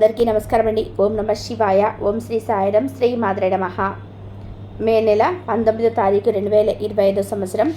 అందరికీ నమస్కారం అండి ఓం నమ శివాయ. ఓం శ్రీ సాయడం శ్రీ మాద్రే నమ. మే నెల పంతొమ్మిదో తారీఖు రెండు వేల ఇరవై ఐదో సంవత్సరం.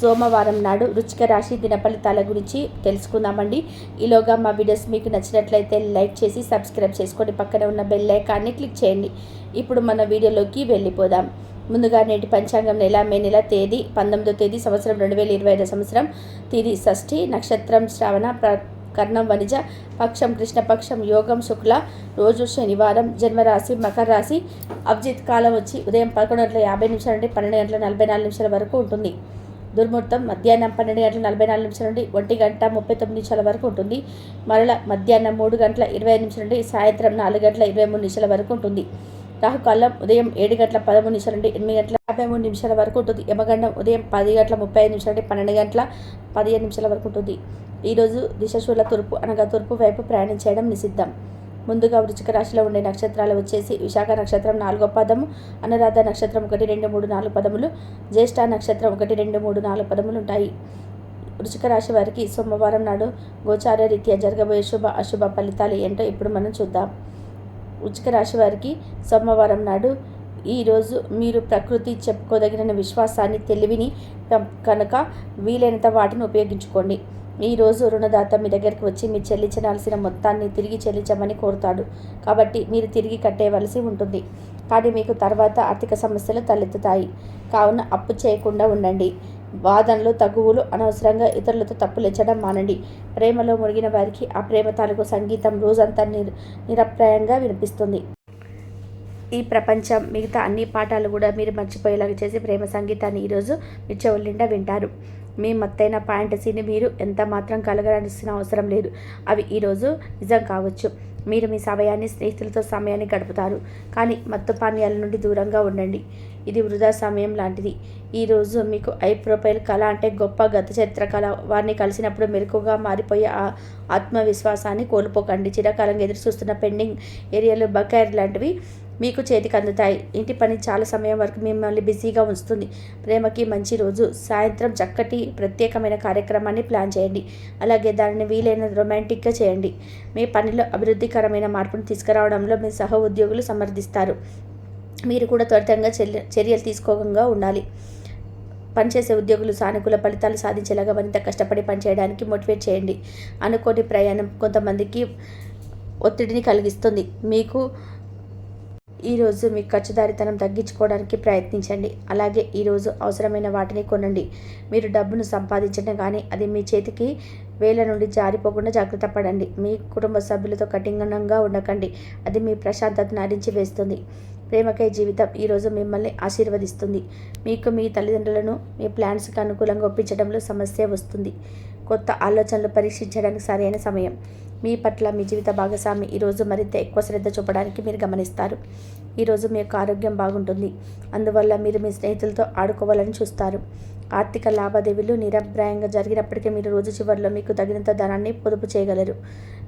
సోమవారం నాడు రుచిక రాశి దిన ఫలితాల గురించి తెలుసుకుందామండి. ఈలోగా మా వీడియోస్ మీకు నచ్చినట్లయితే లైక్ చేసి సబ్స్క్రైబ్ చేసుకొని పక్కనే ఉన్న బెల్ ఐకాన్ని క్లిక్ చేయండి. ఇప్పుడు మన వీడియోలోకి వెళ్ళిపోదాం. ముందుగా నేటి పంచాంగం నెల మే నెల తేదీ పంతొమ్మిదో తేదీ సంవత్సరం రెండు వేల ఇరవై ఐదో సంవత్సరం. తిది షష్ఠి నక్షత్రం శ్రావణ ప్ర కర్ణం వనిజ పక్షం కృష్ణపక్షం యోగం శుక్ల రోజు శనివారం జన్మరాశి మకర రాశి అభిజిత్ కాలం వచ్చి ఉదయం పదకొండు గంటల యాభై నిమిషాల నుండి పన్నెండు గంటల నలభై నాలుగు నిమిషాల వరకు ఉంటుంది. దుర్ముహూర్తం మధ్యాహ్నం పన్నెండు గంటల నలభై నాలుగు నిమిషాల నుండి ఒంటి గంట ముప్పై తొమ్మిది నిమిషాల వరకు ఉంటుంది. మరల మధ్యాహ్నం మూడు గంటల ఇరవై ఐదు నిమిషాల నుండి సాయంత్రం నాలుగు గంటల ఇరవై మూడు నిమిషాల వరకు ఉంటుంది. రాహుకాలం ఉదయం ఏడు గంటల పదమూడు నిమిషాల నుండి ఎనిమిది గంటల యాభై మూడు నిమిషాల వరకు ఉంటుంది. యమగండం ఉదయం పది గంటల ముప్పై ఐదు నిమిషాల నుండి పన్నెండు గంటల పదిహేను నిమిషాల వరకు ఉంటుంది. ఈరోజు దిశశూల తూర్పు అనగా తూర్పు వైపు ప్రయాణం చేయడం నిషిద్ధం. ముందుగా వృచ్చిక రాశిలో ఉండే నక్షత్రాలు వచ్చేసి విశాఖ నక్షత్రం నాలుగో పదము అనురాధ నక్షత్రం ఒకటి రెండు మూడు నాలుగు పదములు జ్యేష్ఠ నక్షత్రం ఒకటి రెండు మూడు నాలుగు పదములు ఉంటాయి. వృచిక రాశి వారికి సోమవారం నాడు గోచార రీత్యా జరగబోయే శుభ అశుభ ఫలితాలు ఏంటో ఇప్పుడు మనం చూద్దాం. వృచిక రాశి వారికి సోమవారం నాడు ఈరోజు మీరు ప్రకృతి చెప్పుకోదగిన విశ్వాసాన్ని తెలివిని కనుక వీలైనంత వాటిని ఉపయోగించుకోండి. ఈరోజు రుణదాత మీ దగ్గరికి వచ్చి మీరు చెల్లించాల్సిన మొత్తాన్ని తిరిగి చెల్లించమని కోరుతాడు. కాబట్టి మీరు తిరిగి కట్టేవలసి ఉంటుంది. కానీ మీకు తర్వాత ఆర్థిక సమస్యలు తలెత్తుతాయి. కావున అప్పు చేయకుండా ఉండండి. వాదనలు తగువులు అనవసరంగా ఇతరులతో తప్పులెచ్చడం మానండి. ప్రేమలో మునిగిన వారికి ఆ ప్రేమ తాలూకు సంగీతం రోజంతా నిర్ నిరప్రాయంగా వినిపిస్తుంది. ఈ ప్రపంచం మిగతా అన్ని పాఠాలు కూడా మీరు మర్చిపోయేలాగా చేసి ప్రేమ సంగీతాన్ని ఈరోజు మీ చెవుల నిండా వింటారు. మీ మత్తైన ఫ్యాంటసీని మీరు ఎంత మాత్రం కలగరాల్సిన అవసరం లేదు. అవి ఈరోజు నిజం కావచ్చు. మీరు మీ సమయాన్ని స్నేహితులతో సమయాన్ని గడుపుతారు. కానీ మత్తు పానీయాల నుండి దూరంగా ఉండండి. ఇది వృధా సమయం లాంటిది. ఈరోజు మీకు ఐ ప్రొఫైల్ కళ అంటే గొప్ప గత చరిత్ర కళ వారిని కలిసినప్పుడు మెరుకుగా మారిపోయే ఆ ఆత్మవిశ్వాసాన్ని కోల్పోకండి. చిరకాలంగా ఎదురు చూస్తున్న పెండింగ్ ఏరియాలు బకాయిర్ లాంటివి మీకు చేతికి అందుతాయి. ఇంటి పని చాలా సమయం వరకు మిమ్మల్ని బిజీగా ఉంచుతుంది. ప్రేమకి మంచి రోజు. సాయంత్రం చక్కటి ప్రత్యేకమైన కార్యక్రమాన్ని ప్లాన్ చేయండి. అలాగే దానిని వీలైన రొమాంటిక్గా చేయండి. మీ పనిలో అభివృద్ధికరమైన మార్పును తీసుకురావడంలో మీ సహ ఉద్యోగులు సమర్థిస్తారు. మీరు కూడా త్వరితంగా చర్యలు తీసుకోకుండా ఉండాలి. పనిచేసే ఉద్యోగులు సానుకూల ఫలితాలు సాధించేలాగా మరింత కష్టపడి పనిచేయడానికి మోటివేట్ చేయండి. అనుకోని ప్రయాణం కొంతమందికి ఒత్తిడిని కలిగిస్తుంది. మీకు ఈరోజు మీ ఖర్చుదారితనం తగ్గించుకోవడానికి ప్రయత్నించండి. అలాగే ఈరోజు అవసరమైన వాటిని కొనండి. మీరు డబ్బును సంపాదించడం కానీ అది మీ చేతికి వేల నుండి జారిపోకుండా జాగ్రత్త పడండి. మీ కుటుంబ సభ్యులతో కఠినంగా ఉండకండి. అది మీ ప్రశాంతతను అరించి వేస్తుంది. ప్రేమకై జీవితం ఈరోజు మిమ్మల్ని ఆశీర్వదిస్తుంది. మీకు మీ తల్లిదండ్రులను మీ ప్లాన్స్కి అనుకూలంగా ఒప్పించడంలో సమస్య వస్తుంది. కొత్త ఆలోచనలు పరీక్షించడానికి సరైన సమయం. మీ పట్ల మీ జీవిత భాగస్వామి ఈరోజు మరింత ఎక్కువ శ్రద్ధ చూపడానికి మీరు గమనిస్తారు. ఈరోజు మీ యొక్క ఆరోగ్యం బాగుంటుంది. అందువల్ల మీరు మీ స్నేహితులతో ఆడుకోవాలని చూస్తారు. ఆర్థిక లావాదేవీలు నిరభ్రాయంగా జరిగినప్పటికీ మీరు రోజు చివరిలో మీకు తగినంత ధనాన్ని పొదుపు చేయగలరు.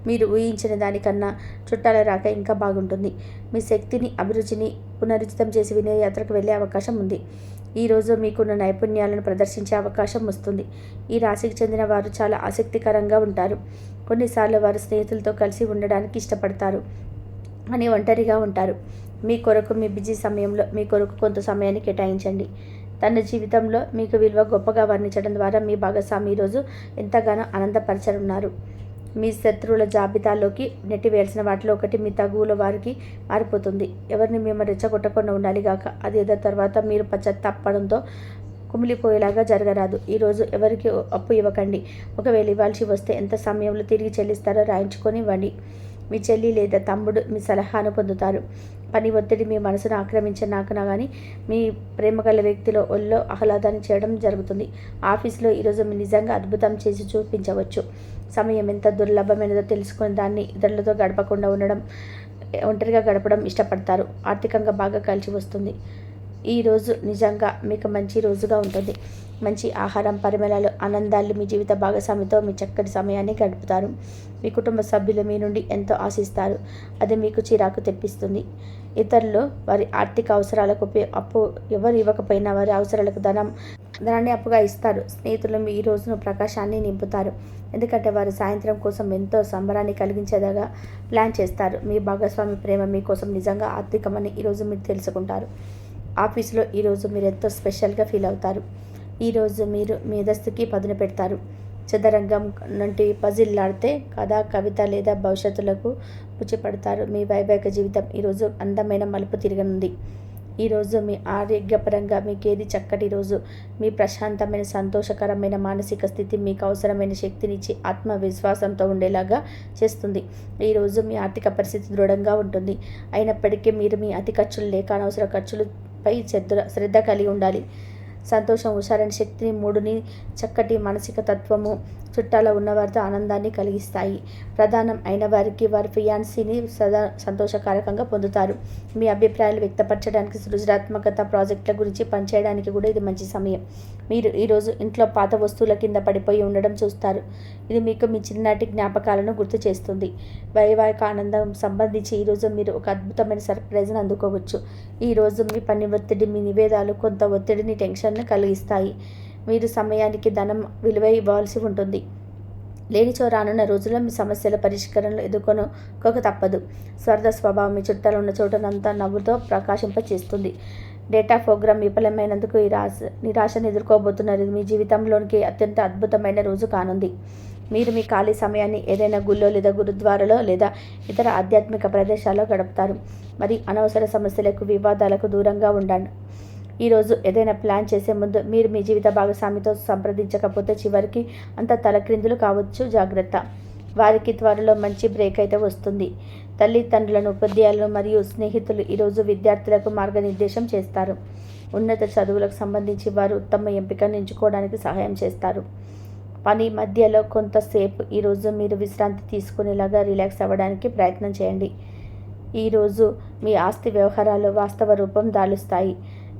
మీరు ఊహించిన దానికన్నా చుట్టాల రాక ఇంకా బాగుంటుంది. మీ శక్తిని అభిరుచిని పునరుచితం చేసి వినోదయాత్రకు వెళ్ళే అవకాశం ఉంది. ఈరోజు మీకున్న నైపుణ్యాలను ప్రదర్శించే అవకాశం వస్తుంది. ఈ రాశికి చెందిన వారు చాలా ఆసక్తికరంగా ఉంటారు. కొన్నిసార్లు వారు స్నేహితులతో కలిసి ఉండడానికి ఇష్టపడతారు అని ఒంటరిగా ఉంటారు. మీ కొరకు మీ బిజీ సమయంలో మీ కొరకు కొంత సమయాన్ని కేటాయించండి. తన జీవితంలో మీకు విలువ గొప్పగా వర్ణించడం ద్వారా మీ భాగస్వామి ఈరోజు ఎంతగానో ఆనందపరచనున్నారు. మీ శత్రువుల జాబితాలోకి నెట్టివేయాల్సిన వాటిలో ఒకటి మీ తగువుల వారికి మారిపోతుంది. ఎవరిని మేము రెచ్చగొట్టకుండా ఉండాలి గాక అది ఏదో తర్వాత మీరు పశ్చాత్తాపడంతో కుమిలిపోయేలాగా జరగరాదు. ఈరోజు ఎవరికి అప్పు ఇవ్వకండి. ఒకవేళ ఇవ్వాల్సి వస్తే ఎంత సమయంలో తిరిగి చెల్లిస్తారో రాయించుకొని ఇవ్వండి. మీ చెల్లి లేదా తమ్ముడు మీ సలహాను పొందుతారు. పని ఒత్తిడి మీ మనసును ఆక్రమించినాకనా కానీ మీ ప్రేమ గల వ్యక్తిలో ఒళ్ళో ఆహ్లాదాన్ని చేయడం జరుగుతుంది. ఆఫీస్లో ఈరోజు మీ నిజంగా అద్భుతం చేసి చూపించవచ్చు. సమయం ఎంత దుర్లభమైనదో తెలుసుకుని దాన్ని ఇతరులతో గడపకుండా ఉండడం ఒంటరిగా గడపడం ఇష్టపడతారు. ఆర్థికంగా బాగా కలిసి వస్తుంది. ఈరోజు నిజంగా మీకు మంచి రోజుగా ఉంటుంది. మంచి ఆహారం పరిమళాలు ఆనందాలు మీ జీవిత భాగస్వామితో మీ చక్కటి సమయాన్ని గడుపుతారు. మీ కుటుంబ సభ్యులు మీ నుండి ఎంతో ఆశిస్తారు. అది మీకు చిరాకు తెప్పిస్తుంది. ఇతరులు వారి ఆర్థిక అవసరాలకు అప్పు ఎవరు ఇవ్వకపోయినా వారి అవసరాలకు ధనం ధనాన్ని అప్పుగా ఇస్తారు. స్నేహితులు మీ ఈ రోజును ప్రకాశాన్ని నింపుతారు. ఎందుకంటే వారు సాయంత్రం కోసం ఎంతో సంబరాన్ని కలిగించేదాగా ప్లాన్ చేస్తారు. మీ భాగస్వామి ప్రేమ మీకోసం నిజంగా ఆర్థికమని ఈరోజు మీరు తెలుసుకుంటారు. ఆఫీసులో ఈరోజు మీరు ఎంతో స్పెషల్గా ఫీల్ అవుతారు. ఈరోజు మీరు మేధస్సుకి పదును పెడతారు. చదరంగం నుండి పజిల్లాడితే కథ కవిత లేదా భవిష్యత్తులకు పుచ్చిపడతారు మీ వైవాహిక జీవితం ఈరోజు అందమైన మలుపు తిరగనుంది. ఈరోజు మీ ఆరోగ్యపరంగా మీకు ఏది చక్కటి రోజు? మీ ప్రశాంతమైన సంతోషకరమైన మానసిక స్థితి మీకు అవసరమైన శక్తినిచ్చి ఆత్మవిశ్వాసంతో ఉండేలాగా చేస్తుంది. ఈరోజు మీ ఆర్థిక పరిస్థితి దృఢంగా ఉంటుంది. అయినప్పటికీ మీరు మీ అతి ఖర్చులు లేక అనవసర ఖర్చులపై శ్రద్ధ శ్రద్ధ కలిగి ఉండాలి. సంతోషం హుషారైన శక్తిని మూడుని చక్కటి మానసిక తత్వము చుట్టాల ఉన్నవారితో ఆనందాన్ని కలిగిస్తాయి. ప్రధానం అయిన వారికి వారి ఫియాన్సీని సదా సంతోషకారకంగా పొందుతారు. మీ అభిప్రాయాలు వ్యక్తపరచడానికి సృజనాత్మకత ప్రాజెక్టుల గురించి పనిచేయడానికి కూడా ఇది మంచి సమయం. మీరు ఈరోజు ఇంట్లో పాత వస్తువుల కింద పడిపోయి ఉండడం చూస్తారు. ఇది మీకు మీ చిన్ననాటి జ్ఞాపకాలను గుర్తు చేస్తుంది. వైవాహిక ఆనందం సంబంధించి ఈరోజు మీరు ఒక అద్భుతమైన సర్ప్రైజ్ను అందుకోవచ్చు. ఈరోజు మీ పని ఒత్తిడి మీ నివేదాలు కొంత ఒత్తిడిని టెన్షన్ను కలిగిస్తాయి. మీరు సమయానికి ధనం విలువ ఇవ్వాల్సి ఉంటుంది. లేనిచో రానున్న రోజుల్లో మీ సమస్యల పరిష్కారంలో ఎదుర్కొనుకోక తప్పదు. స్వర్ధ స్వభావం మీ చుట్టాలు ఉన్న చోటనంతా నవ్వుతో ప్రకాశింపచేస్తుంది. డేటా ప్రోగ్రామ్ విఫలమైనందుకు నిరాశ నిరాశను ఎదుర్కోబోతున్నారు ఇది మీ జీవితంలోనికి అత్యంత అద్భుతమైన రోజు కానుంది. మీరు మీ ఖాళీ సమయాన్ని ఏదైనా గుళ్ళో లేదా గురుద్వారాలో లేదా ఇతర ఆధ్యాత్మిక ప్రదేశాల్లో గడుపుతారు. మరి అనవసర సమస్యలకు వివాదాలకు దూరంగా ఉండండి. ఈరోజు ఏదైనా ప్లాన్ చేసే ముందు మీరు మీ జీవిత భాగస్వామితో సంప్రదించకపోతే చివరికి అంత తలక్రిందులు కావచ్చు జాగ్రత్త. వారికి త్వరలో మంచి బ్రేక్ అయితే వస్తుంది. తల్లిదండ్రులను ఉపాధ్యాయులను మరియు స్నేహితులు ఈరోజు విద్యార్థులకు మార్గనిర్దేశం చేస్తారు. ఉన్నత చదువులకు సంబంధించి వారు ఉత్తమ ఎంపికను ఎంచుకోవడానికి సహాయం చేస్తారు. పని మధ్యలో కొంతసేపు ఈరోజు మీరు విశ్రాంతి తీసుకునేలాగా రిలాక్స్ అవ్వడానికి ప్రయత్నం చేయండి. ఈరోజు మీ ఆస్తి వ్యవహారాలు వాస్తవ రూపం దాలుస్తాయి.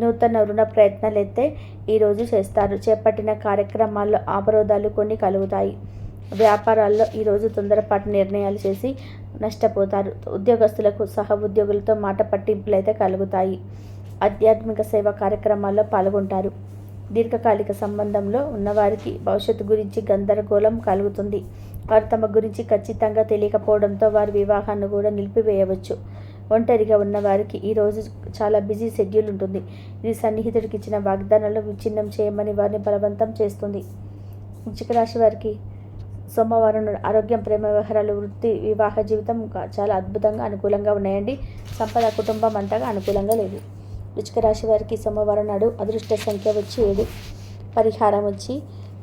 నూతన రుణ ప్రయత్నాలు అయితే ఈరోజు చేస్తారు. చేపట్టిన కార్యక్రమాల్లో అవరోధాలు కొన్ని కలుగుతాయి. వ్యాపారాల్లో ఈరోజు తొందరపాటు నిర్ణయాలు చేసి నష్టపోతారు. ఉద్యోగస్తులకు సహ ఉద్యోగులతో మాట పట్టింపులు అయితే కలుగుతాయి. ఆధ్యాత్మిక సేవా కార్యక్రమాల్లో పాల్గొంటారు. దీర్ఘకాలిక సంబంధంలో ఉన్నవారికి భవిష్యత్తు గురించి గందరగోళం కలుగుతుంది. వారు తమ గురించి ఖచ్చితంగా తెలియకపోవడంతో వారి వివాహాన్ని కూడా నిలిపివేయవచ్చు. ఒంటరిగా ఉన్నవారికి ఈరోజు చాలా బిజీ షెడ్యూల్ ఉంటుంది. ఇది సన్నిహితుడికి ఇచ్చిన వాగ్దానాలు విచ్ఛిన్నం చేయమని వారిని బలవంతం చేస్తుంది. వృచ్చిక రాశి వారికి సోమవారం నాడు ఆరోగ్యం ప్రేమ వ్యవహారాలు వృత్తి వివాహ జీవితం చాలా అద్భుతంగా అనుకూలంగా ఉన్నాయండి. సంపద కుటుంబం అంతగా అనుకూలంగా లేదు. వృచ్చిక రాశి వారికి సోమవారం నాడు అదృష్ట సంఖ్య వచ్చి ఏడు. పరిహారం వచ్చి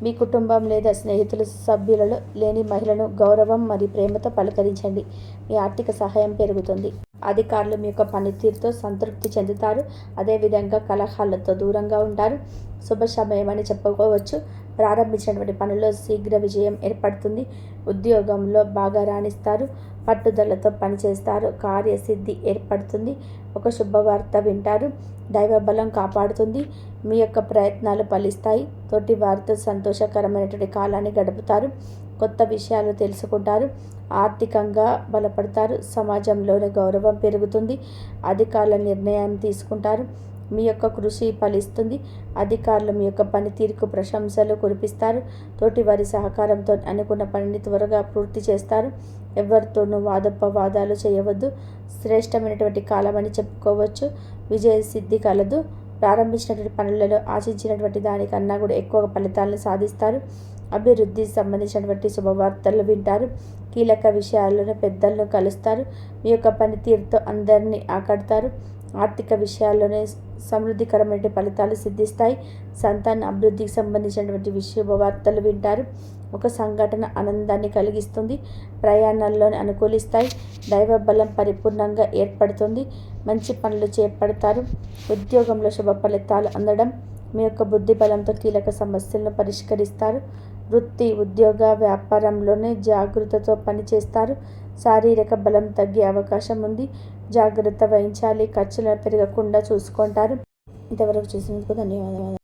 మీ కుటుంబం లేదా స్నేహితుల సభ్యులలో లేని మహిళను గౌరవం మరియు ప్రేమతో పలకరించండి. మీ ఆర్థిక సహాయం పెరుగుతుంది. అధికారులు మీ యొక్క పనితీరుతో సంతృప్తి చెందుతారు. అదేవిధంగా కలహాలతో దూరంగా ఉంటారు. శుభ సమయం అని చెప్పుకోవచ్చు. ప్రారంభించినటువంటి పనుల్లో శీఘ్ర విజయం ఏర్పడుతుంది. ఉద్యోగంలో బాగా రాణిస్తారు. పట్టుదలతో పనిచేస్తారు. కార్యసిద్ధి ఏర్పడుతుంది. ఒక శుభవార్త వింటారు. దైవ బలం కాపాడుతుంది. మీ యొక్క ప్రయత్నాలు ఫలిస్తాయి. తోటి వారితో సంతోషకరమైనటువంటి కాలాన్ని గడుపుతారు. కొత్త విషయాలు తెలుసుకుంటారు. ఆర్థికంగా బలపడతారు. సమాజంలోని గౌరవం పెరుగుతుంది. అధికారుల నిర్ణయం తీసుకుంటారు. మీ యొక్క కృషి ఫలిస్తుంది. అధికారులు మీ యొక్క పనితీరుకు ప్రశంసలు కురిపిస్తారు. తోటి వారి సహకారంతో అనుకున్న పనిని త్వరగా పూర్తి చేస్తారు. ఎవరితోనూ వాదోపవాదాలు చేయవద్దు. శ్రేష్టమైనటువంటి కాలం అని చెప్పుకోవచ్చు. విజయ సిద్ధి కలదు. ప్రారంభించినటువంటి పనులలో ఆశించినటువంటి దానికన్నా కూడా ఎక్కువ ఫలితాలను సాధిస్తారు. అభివృద్ధి సంబంధించినటువంటి శుభవార్తలు వింటారు. కీలక విషయాలను పెద్దలను కలుస్తారు. మీ యొక్క పనితీరుతో అందరినీ ఆకడతారు. ఆర్థిక విషయాల్లోనే సమృద్ధికరమైన ఫలితాలు సిద్ధిస్తాయి. సంతాన అభివృద్ధికి సంబంధించినటువంటి విషయవార్తలు వింటారు. ఒక సంఘటన ఆనందాన్ని కలిగిస్తుంది. ప్రయాణాల్లోనే అనుకూలిస్తాయి. దైవ బలం పరిపూర్ణంగా ఏర్పడుతుంది. మంచి పనులు చేపడతారు. ఉద్యోగంలో శుభ ఫలితాలు అందడం మీ యొక్క బుద్ధి బలంతో కీలక సమస్యలను పరిష్కరిస్తారు. వృత్తి ఉద్యోగ వ్యాపారంలోనే జాగ్రత్తతో పనిచేస్తారు. శారీరక బలం తగ్గే అవకాశం ఉంది. జాగ్రత్త వహించాలి. ఖర్చులు పెరగకుండా చూసుకుంటారు. ఇంతవరకు చూసినందుకు ధన్యవాదాలు.